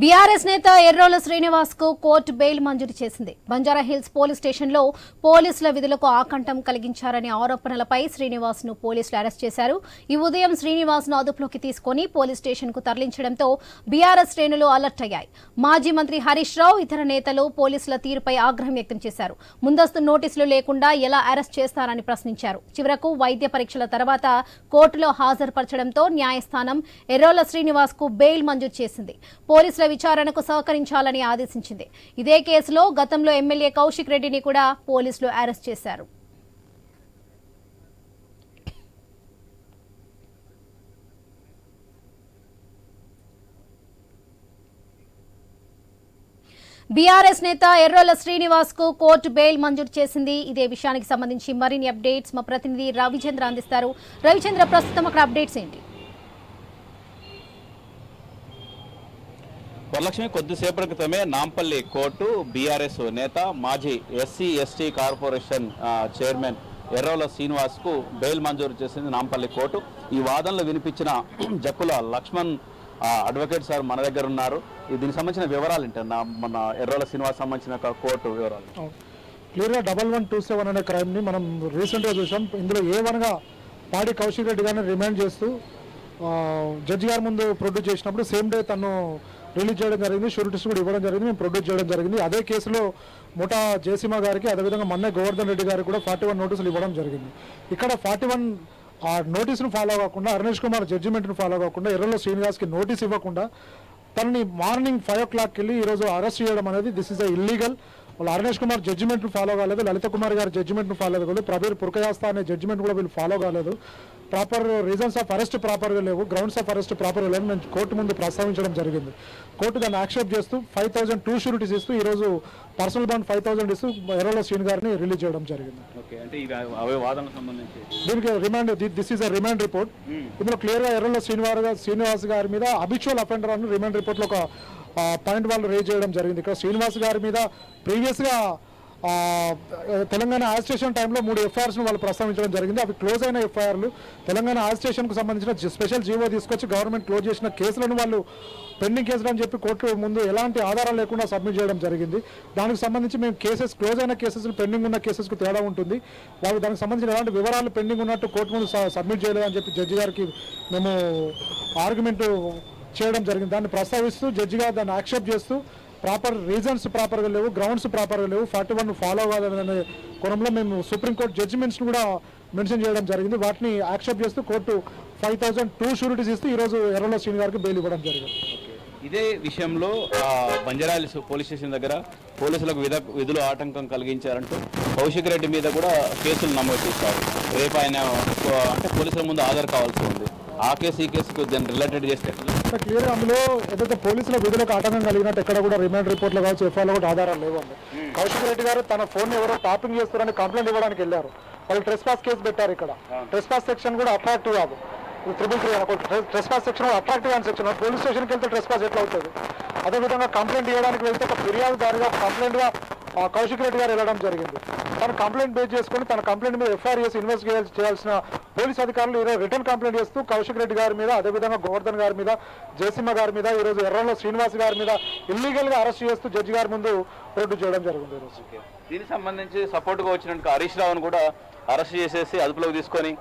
BRS నేత Errolla శ్రీనివాస్కు court bail మంజూరు చేసింది. బంజారాహిల్స్ పోలీస్ స్టేషన్లో పోలీసుల విధులకు ఆకంఠం కలిగించారనే ఆరోపణలపై శ్రీనివాస్ను పోలీసులు అరెస్ట్ చేశారు. ఈ ఉదయం శ్రీనివాస్ను అదుపులోకి తీసుకుని పోలీస్ స్టేషన్కు తరలించడంతో బీఆర్ఎస్ శ్రేణులు అలర్ట్ అయ్యాయి. మాజీ మంత్రి హరీష్ రావు ఇతర నేతలు పోలీసుల తీరుపై ఆగ్రహం వ్యక్తం చేశారు. ముందస్తు నోటీసులు లేకుండా ఎలా అరెస్ట్ చేస్తారని ప్రశ్నించారు. చివరకు వైద్య పరీక్షల తర్వాత కోర్టులో హాజరుపరచడంతో న్యాయస్థానం ఎర్రోల శ్రీనివాస్కు బెయిల్ మంజూరు చేసింది. పోలీసుల విచారణకు సహకరించాలని ఆదేశించింది. ఇదే కేసులో గతంలో ఎమ్మెల్యే కౌశిక్ రెడ్డిని కూడా పోలీసులు అరెస్ట్ చేశారు. బీఆర్ఎస్ నేత ఎర్రోల శ్రీనివాస్కు కోర్టు బెయిల్ మంజూరు చేసింది. ఇదే విషయానికి సంబంధించి మరిన్ని అప్డేట్స్ మా ప్రతినిధి రవిచంద్ర అందిస్తారు. రవిచంద్ర ప్రస్తుతం అక్కడ అప్డేట్స్ ఏంటి? వరలక్ష్మి కొద్దిసేపటి క్రితమే నాంపల్లి కోర్టు బీఆర్ఎస్ నేత మాజీ SC ST corporation chairman Erravala శ్రీనివాస్కు bail మంజూరు చేసింది నాంపల్లి కోర్టు. ఈ వాదనలు వినిపించిన జక్కుల లక్ష్మణ్ అడ్వకేట్ సార్ మన దగ్గర ఉన్నారు. దీనికి సంబంధించిన వివరాలు ఏంటి నా మన ఎర్రవల శ్రీనివాస్ సంబంధించిన కోర్టు వివరాలు. క్లియర్గా డబల్ వన్ టూ సెవెన్ అనే క్రైమ్ని మనం రీసెంట్గా చూసాం. ఇందులో ఏ పాడి కౌశిక్ రెడ్డి గారిని రిమాండ్ చేస్తూ జడ్జి గారి ముందు ప్రొడ్యూస్ చేసినప్పుడు సేమ్ డే తను రిలీజ్ చేయడం జరిగింది షూరిటీస్ కూడా ఇవ్వడం జరిగింది మేము ప్రొడ్యూస్ చేయడం జరిగింది. అదే కేసులో ముఠా జయసింహ గారికి అదేవిధంగా మొన్నే గోవర్ధన్ రెడ్డి గారికి కూడా ఫార్టీ వన్ నోటీసులు ఇవ్వడం జరిగింది. ఇక్కడ ఫార్టీ వన్ ఆ నోటీసును ఫాలో కాకుండా అరుణేష్ కుమార్ జడ్జిమెంట్ను ఫాలో కాకుండా ఎర్రలో శ్రీనివాస్కి నోటీస్ ఇవ్వకుండా తనని మార్నింగ్ ఫైవ్ ఓ క్లాక్కి వెళ్ళి ఈరోజు అరెస్ట్ చేయడం అనేది దిస్ ఇస్ అ ఇల్లీగల్ వాళ్ళు అరుణేష్ కుమార్ జడ్జిమెంట్ ఫాలో కాలేదు లలిత కుమార్ గారి జడ్జిమెంట్ను ఫాలో కాలేదు ప్రబీర్ పురకయాస్తా అనే జడ్జిమెంట్ కూడా వీళ్ళు ఫాలో కాలేదు. ప్రాపర్ రీజన్స్ ఆఫ్ అరెస్ట్ ప్రాపర్గా లేవు. గ్రౌండ్స్ ఆఫ్ అరెస్ట్ ప్రాపర్గా లేవు. మేము కోర్టు ముందు ప్రస్తావించడం జరిగింది. కోర్టు దాన్ని యాక్సెప్ట్ చేస్తూ ఫైవ్ థౌసండ్ టూ షూరిటీస్ ఇస్తూ ఈరోజు పర్సనల్ బాండ్ ఫైవ్ థౌసండ్ ఇస్తూ ఎర్రల శ్రీని గారిని రిలీజ్ చేయడం జరిగింది. దీనికి remand this is a remand report ఇందులో క్లియర్గా ఎర్రలో శ్రీనివాస్ శ్రీనివాస్ గారి మీద అబిచువల్ అఫెండర్ అని రిమాండ్ రిపోర్ట్లో ఒక పాయింట్ వాళ్ళు రేజ్ చేయడం జరిగింది. ఇక్కడ శ్రీనివాస్ గారి మీద ప్రీవియస్గా ఆ, తెలంగాణ ఆజిస్ట్రేషన్ టైంలో మూడు ఎఫ్ఐఆర్స్ వాళ్ళు ప్రస్తావించడం జరిగింది. అవి క్లోజ్ అయిన ఎఫ్ఐఆర్లు. తెలంగాణ ఆజిస్ట్రేషన్ సంబంధించిన స్పెషల్ జీవో తీసుకొచ్చి గవర్నమెంట్ క్లోజ్ చేసిన కేసులను వాళ్ళు పెండింగ్ కేసులు అని చెప్పి కోర్టు ముందు ఎలాంటి ఆధారం లేకుండా సబ్మిట్ చేయడం జరిగింది. దానికి సంబంధించి మేము కేసెస్ క్లోజ్ అయిన కేసెస్ పెండింగ్ ఉన్న కేసెస్కు తేడా ఉంటుంది. వాళ్ళు దానికి సంబంధించిన ఎలాంటి వివరాలు పెండింగ్ ఉన్నట్టు కోర్టు ముందు స- సబ్మిట్ చేయలేదని చెప్పి జడ్జి గారికి మేము ఆర్గ్యుమెంట్ చేయడం జరిగింది. దాన్ని ప్రస్తావిస్తూ జడ్జి గారు దాన్ని యాక్సెప్ట్ చేస్తూ ప్రాపర్ రీజన్స్ ప్రాపర్గా లేవు గ్రౌండ్స్ ప్రాపర్గా లేవు ఫార్టీ వన్ ఫాలో అవ్వాలనే కోణంలో మేము సుప్రీంకోర్టు జడ్జిమెంట్స్ని కూడా మెన్షన్ చేయడం జరిగింది. వాటిని యాక్సెప్ట్ చేస్తూ court five thousand two sureties ఇస్తూ ఈరోజు ఎర్రలో శ్రీని గారికి బెయిల్ ఇవ్వడం జరిగింది. ఇదే విషయంలో ఆ, పోలీస్ స్టేషన్ దగ్గర పోలీసులకు విధ విధులు ఆటంకం కలిగించారంటూ కౌశిక్ రెడ్డి మీద కూడా కేసులు నమోదు చేశారు. రేపు ఆయన అంటే పోలీసుల ముందు హాజరు కావాల్సి ఉంది. ఆ కేసు ఈ కేసుకు దాన్ని రిలేటెడ్ చేస్తే? క్లియర్ అందులో ఏదైతే పోలీసుల విధులకు ఆటంకం కలిగినట్టు ఎక్కడ కూడా రిమాండ్ రిపోర్ట్లో కావచ్చు ఎఫ్ఐఆర్లో కూడా ఆధారాలు లేవండి. కౌశిక్ రెడ్డి గారు తన ఫోన్ ఎవరో టాపింగ్ చేస్తారని కంప్లైంట్ ఇవ్వడానికి వెళ్ళారు. వాళ్ళు ట్రెస్ పాస్ కేసు పెట్టారు ఇక్కడ. ట్రెస్ పాస్ సెక్షన్ కూడా అట్రాక్టివ్ కాదు. Triple three trespass section attractive అని సెక్షన్ పోలీస్ స్టేషన్కి వెళ్తే ట్రెస్ పాస్ ఎట్లా అవుతుంది? అదేవిధంగా కంప్లైంట్ ఇవ్వడానికి వెళ్తే ఒక ఫిర్యాదుదారుగా కంప్లైంట్గా కౌశిక్ రెడ్డి గారు వెళ్ళడం జరిగింది. తన కంప్లైంట్ బేస్ చేసుకొని తన కంప్లైంట్ మీద ఎఫ్ఐఆర్ చేసి ఇన్వెస్టిగేట్ చేయాల్సిన పోలీస్ అధికారులు ఈరోజు రిటర్న్ కంప్లైంట్ చేస్తూ కౌశిక్ రెడ్డి గారి మీద అదేవిధంగా గోవర్ధన్ గారి మీద జయసింహ గారి మీద ఈరోజు ఎర్రలో శ్రీనివాస్ గారి మీద ఇల్లీగల్గా అరెస్ట్ చేస్తూ జడ్జి గారి ముందు రోడ్డు చేయడం జరిగింది ఈరోజు. దీనికి సంబంధించి సపోర్ట్గా వచ్చినట్టు హరీష్ రావును కూడా అరెస్ట్ చేసేసి అదుపులోకి తీసుకొని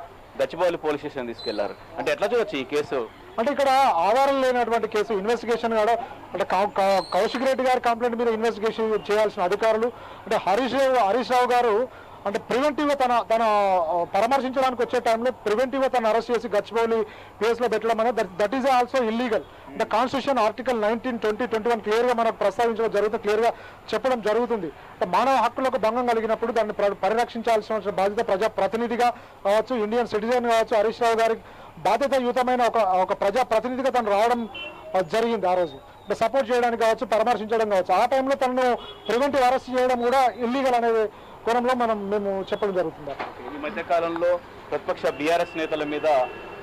గచ్చిబౌలి పోలీస్ స్టేషన్ తీసుకెళ్ళారు. అంటే ఎట్లా చూడొచ్చు ఈ కేసు? అంటే ఇక్కడ ఆధారం లేనటువంటి కేసు ఇన్వెస్టిగేషన్ కూడా అంటే కౌ- కౌశిక్ రెడ్డి గారి కంప్లైంట్ మీద ఇన్వెస్టిగేషన్ చేయాల్సిన అధికారులు అంటే హరీష్ రావు హరీష్ రావు గారు అంటే ప్రివెంటివ్గా తన తన పరామర్శించడానికి వచ్చే టైంలో ప్రివెంటివ్గా తను అరెస్ట్ చేసి గచ్చిబౌలి కేసులో పెట్టడం అనేది దట్ ఈస్ ఆల్సో ఇల్లీగల్ అంటే constitution article nineteen twenty twenty one క్లియర్గా మనకు ప్రస్తావించడం జరుగుతుంది క్లియర్గా చెప్పడం జరుగుతుంది. అంటే మానవ హక్కులకు భంగం కలిగినప్పుడు దాన్ని పరిరక్షించాల్సిన బాధ్యత ప్రజా ప్రతినిధిగా కావచ్చు ఇండియన్ సిటిజన్ కావచ్చు హరీష్ రావు గారికి బాధ్యతాయుతమైన ఒక ఒక ప్రజా ప్రతినిధిగా తను రావడం జరిగింది ఆ రోజు. సపోర్ట్ చేయడానికి కావచ్చు పరామర్శించడం కావచ్చు. ఆ టైంలో తనను ప్రివెంటివ్ అరెస్ట్ చేయడం కూడా ఇల్లీగల్ అనే కోణంలో మనం మేము చెప్పడం జరుగుతుంది. ఈ మధ్య కాలంలో ప్రతిపక్ష బీఆర్ఎస్ నేతల మీద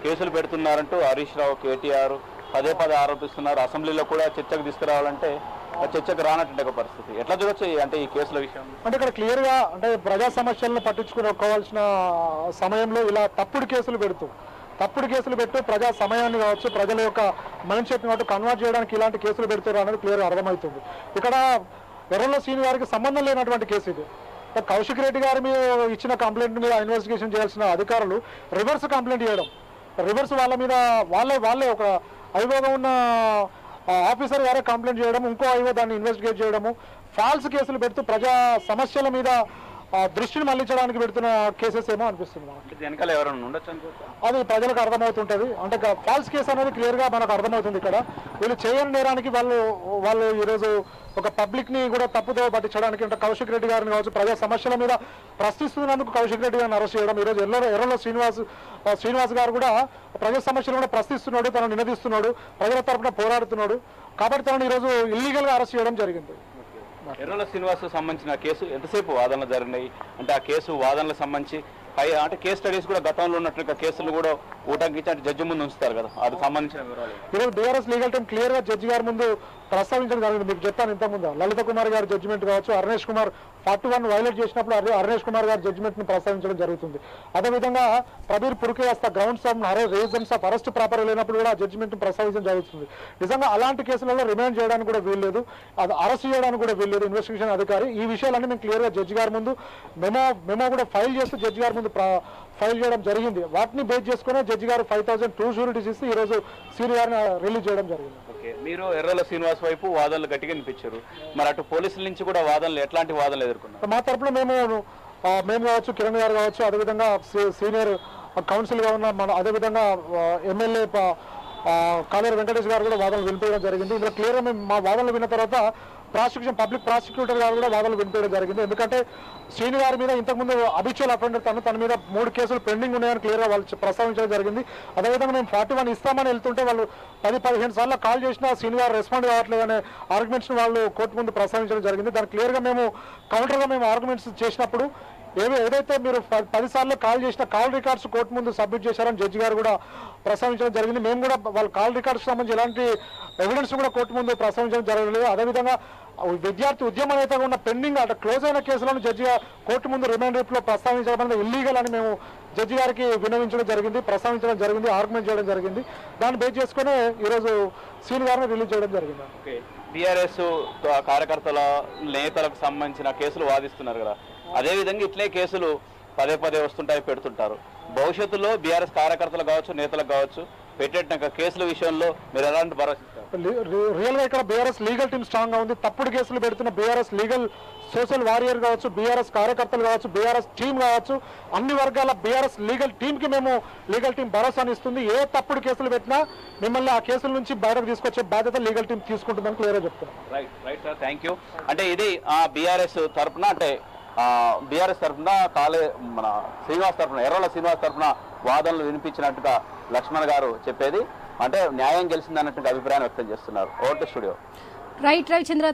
కేసులు పెడుతున్నారంటూ హరీష్ రావు కేటీఆర్ పదే పదే ఆరోపిస్తున్నారు. అసెంబ్లీలో కూడా చర్చకు తీసుకురావాలంటే ఆ చర్చకు రానటువంటి ఒక పరిస్థితి. ఎట్లా చూడొచ్చు అంటే ఈ కేసుల విషయం? అంటే ఇక్కడ క్లియర్గా అంటే ప్రజా సమస్యలను పట్టించుకోవాల్సిన సమయంలో ఇలా తప్పుడు కేసులు పెడుతూ తప్పుడు కేసులు పెట్టు ప్రజా సమయాన్ని కావచ్చు ప్రజల యొక్క మైండ్ సెట్ని కన్వర్ట్ చేయడానికి ఇలాంటి కేసులు పెడతారు అనేది క్లియర్ అర్థమవుతుంది. ఇక్కడ ఎర్రలో సీని గారికి సంబంధం లేనటువంటి కేసు ఇది. కౌశిక్ రెడ్డి గారి మీద ఇచ్చిన కంప్లైంట్ మీద ఇన్వెస్టిగేషన్ చేయాల్సిన అధికారులు రివర్స్ కంప్లైంట్ చేయడం రివర్స్ వాళ్ళ మీద వాళ్ళే వాళ్ళే ఒక ఐవోగా ఉన్న ఆఫీసర్ గారే కంప్లైంట్ చేయడం ఇంకో ఐవో దాన్ని ఇన్వెస్టిగేట్ చేయడము. ఫాల్స్ కేసులు పెడుతూ ప్రజా సమస్యల మీద దృష్టిని మళ్ళించడానికి పెడుతున్న కేసెస్ ఏమో అనిపిస్తుంది వెనకాల ఎవరైనా ఉండొచ్చు అది ప్రజలకు అర్థమవుతుంటది. అంటే ఫాల్స్ కేసు అనేది క్లియర్గా మనకు అర్థమవుతుంది ఇక్కడ. వీళ్ళు చేయని నేరానికి వాళ్ళు వాళ్ళు ఈరోజు ఒక పబ్లిక్ని కూడా తప్పుదో పట్టించడానికి అంటే కౌశిక్ రెడ్డి గారిని కావచ్చు ప్రజా సమస్యల మీద ప్రశ్నిస్తున్నందుకు కౌశిక్ రెడ్డి గారిని అరెస్ట్ చేయడం. ఈరోజు ఎల్లో ఎర్రలో శ్రీనివాస్ శ్రీనివాస్ గారు కూడా ప్రజా సమస్యలు కూడా ప్రశ్నిస్తున్నాడు తనను నినదిస్తున్నాడు ప్రజల తరపున పోరాడుతున్నాడు. కాబట్టి తనను ఈరోజు ఇల్లీగల్గా అరెస్ట్ చేయడం జరిగింది. ఎర్రల శ్రీనివాస్ సంబంధించిన కేసు ఎంతసేపు వాదనలు జరిగినాయి? అంటే ఆ కేసు వాదనలకు సంబంధించి పై అంటే కేసు స్టడీస్ కూడా గతంలో ఉన్నట్లుగా కేసులు కూడా ఊటంకించి అంటే జడ్జి ముందు ఉంచుతారు కదా. అది సంబంధించిన వివరాలు ఈరోజు బీఆర్ఎస్ లీగల్ టీం క్లియర్గా జడ్జి గారి ముందు ప్రస్తావించడం జరిగింది. మీకు చెప్పాను ఇంతకుముందు. లలిత కుమార్ గారి జడ్జిమెంట్ కావచ్చు Arunesh Kumar forty one violate చేసినప్పుడు అరు- అరుణేష్ కుమార్ గారి జడ్జిమెంట్ని ప్రస్తావించడం జరుగుతుంది. అదేవిధంగా ప్రబీర్ పురుకేస్త గ్రౌండ్స్ ఆఫ్ హరే రీజన్స్ ఆఫ్ అరెస్ట్ ప్రాపర్ లేనప్పుడు కూడా జడ్జిమెంట్ని ప్రస్తావించడం జరుగుతుంది. నిజంగా అలాంటి కేసులలో రిమాండ్ చేయడానికి కూడా వీల్లేదు. అది అరెస్ట్ చేయడానికి కూడా వీల్లేదు. ఇన్వెస్టిగేషన్ అధికారి ఈ విషయాలన్నీ మేము క్లియర్గా జడ్జి గారి ముందు మెమో మెమో కూడా ఫైల్ చేస్తూ జడ్జి గారి ముందు ప్ర- ఫైల్ చేయడం జరిగింది. వాటిని బేస్ చేసుకునే జడ్జి గారు ఫైవ్ థౌసండ్ టూ షూరిటీస్ ఇస్తే ఈ రోజు సీని గారిని రిలీజ్ చేయడం జరిగింది. ఓకే. మీరు ఎర్రల శ్రీనివాస్ వైపు వాదనలు గట్టిగా వినిపించారు. మరి అటు పోలీసుల నుంచి కూడా వాదనలు ఎట్లాంటి వాదనలు ఎదుర్కొన్నారు? మా తరపున మేము మేము కావచ్చు కిరణ్ గారు కావచ్చు అదేవిధంగా సీనియర్ కౌన్సిల్గా ఉన్న మన అదేవిధంగా ఎమ్మెల్యే కాలేరు వెంకటేష్ గారు కూడా వాదనలు వినిపించడం జరిగింది. ఇందులో క్లియర్గా మేము మా వాదనలు విన్న తర్వాత ప్రాసిక్యూషన్ పబ్లిక్ ప్రాసిక్యూటర్ గారు కూడా వాదనలు వినిపించడం జరిగింది. ఎందుకంటే శ్రీని గారి మీద ఇంతకుముందు అభిచువల్ అఫెండర్ తను తన మీద మూడు కేసులు పెండింగ్ ఉన్నాయని క్లియర్గా వాళ్ళు ప్రస్తావించడం జరిగింది. అదేవిధంగా మేము ఫార్టీ వన్ ఇస్తామని వెళ్తుంటే వాళ్ళు పది పదిహేను సార్లు కాల్ చేసినా శ్రీని గారు రెస్పాండ్ కావట్లేదు అనే ఆర్గ్యుమెంట్స్ వాళ్ళు కోర్టు ముందు ప్రస్తావించడం జరిగింది. దాన్ని క్లియర్గా మేము కౌంటర్గా మేము ఆర్గ్యుమెంట్స్ చేసినప్పుడు ఏమి ఏదైతే మీరు పదిసార్లు పది సార్లు కాల్ చేసిన కాల్ రికార్డ్స్ కోర్టు ముందు సబ్మిట్ చేశారని జడ్జి గారు కూడా ప్రస్తావించడం జరిగింది. మేము కూడా వాళ్ళ కాల్ రికార్డ్స్ సంబంధించి ఎలాంటి ఎవిడెన్స్ కూడా కోర్టు ముందు ప్రస్తావించడం జరగలేదు. అదేవిధంగా విద్యార్థి ఉద్యమం నేతగా ఉన్న పెండింగ్ అటు క్లోజ్ అయిన కేసులను జడ్జి కోర్టు ముందు రిమాండ్ రేపులో ప్రస్తావించడం అనేది ఇల్లీగల్ అని మేము జడ్జి గారికి వినవించడం జరిగింది ప్రస్తావించడం జరిగింది ఆర్గ్యుమెంట్ చేయడం జరిగింది. దాన్ని బేస్ చేసుకుని ఈరోజు సీన్ గారిని రిలీజ్ చేయడం జరిగింది. ఓకే. బీఆర్ఎస్ కార్యకర్తల నేతలకు సంబంధించిన కేసులు వాదిస్తున్నారు కదా. అదే విధంగా ఇట్లే కేసులు పదే పదే వస్తుంటాయి పెడుతుంటారు. భవిష్యత్తులో బీఆర్ఎస్ కార్యకర్తలు కావచ్చు నేతలకు కావచ్చు పెట్టేట కేసుల విషయంలో మీరు ఎలాంటి భరోసా రియల్గా ఇక్కడ బీఆర్ఎస్ లీగల్ టీమ్ స్ట్రాంగ్గా ఉంది. తప్పుడు కేసులు పెడుతున్న బీఆర్ఎస్ లీగల్ సోషల్ వారియర్ కావచ్చు బీఆర్ఎస్ కార్యకర్తలు కావచ్చు బీఆర్ఎస్ టీం కావచ్చు అన్ని వర్గాల బీఆర్ఎస్ లీగల్ టీమ్కి మేము లీగల్ టీం భరోసాని ఇస్తుంది. ఏ తప్పుడు కేసులు పెట్టినా మిమ్మల్ని ఆ కేసుల నుంచి బయటకు తీసుకొచ్చే బాధ్యత లీగల్ టీం తీసుకుంటుందని క్లియర్గా చెప్తున్నాం. Right right sir thank you. అంటే ఇది బీఆర్ఎస్ తరఫున అంటే బీఆర్ఎస్ తరఫున కాలే మన శ్రీనివాస్ తరఫున ఎర్రల శ్రీనివాస్ తరఫున వాదనలు వినిపించినట్టుగా లక్ష్మణ్ గారు చెప్పేది. అంటే న్యాయం గెలిచిందన్నట్టుగా అభిప్రాయం వ్యక్తం చేస్తున్నారు. Vote studio. రైట్ రవిచంద్ర